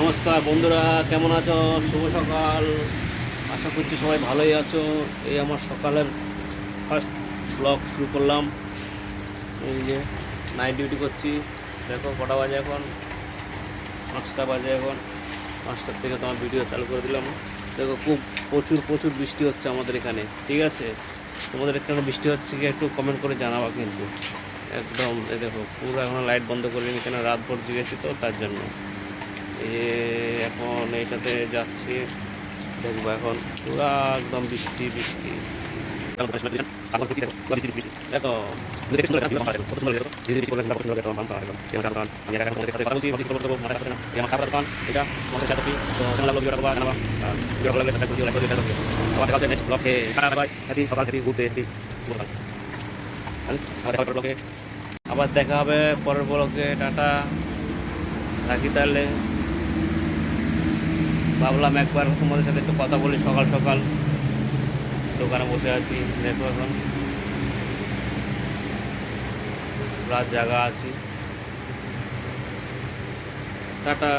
নমস্কার বন্ধুরা, কেমন আছো? শুভ সকাল। আশা করছি সবাই ভালোই আছো। এই আমার সকালের ফার্স্ট ব্লগ শুরু করলাম। এই যে নাইট ডিউটি করছি। দেখো কটা বাজে এখন? পাঁচটা বাজে এখন। পাঁচটার থেকে তোমার ভিডিও চালু করে দিলাম। দেখো খুব প্রচুর প্রচুর বৃষ্টি হচ্ছে আমাদের এখানে, ঠিক আছে? তোমাদের এখানে বৃষ্টি হচ্ছে কি একটু কমেন্ট করে জানাবা কিন্তু। একদম, এই দেখো, পুরো এখন লাইট বন্ধ করে কেন? রাত ভর জেগেছি তো, তার জন্য। এখন এইটাতে যাচ্ছি। দেখব এখন। পুরা একদম বৃষ্টি বৃষ্টি। আবার দেখা হবে পরের ব্লকে টাটা। রাখি তাহলে। ভাবলাম একবার তোমাদের সাথে একটু কথা বলি, সকাল সকাল দোকানে বসে আছি নেটওয়ার্ক রাত জায়গা আছি। টাটা।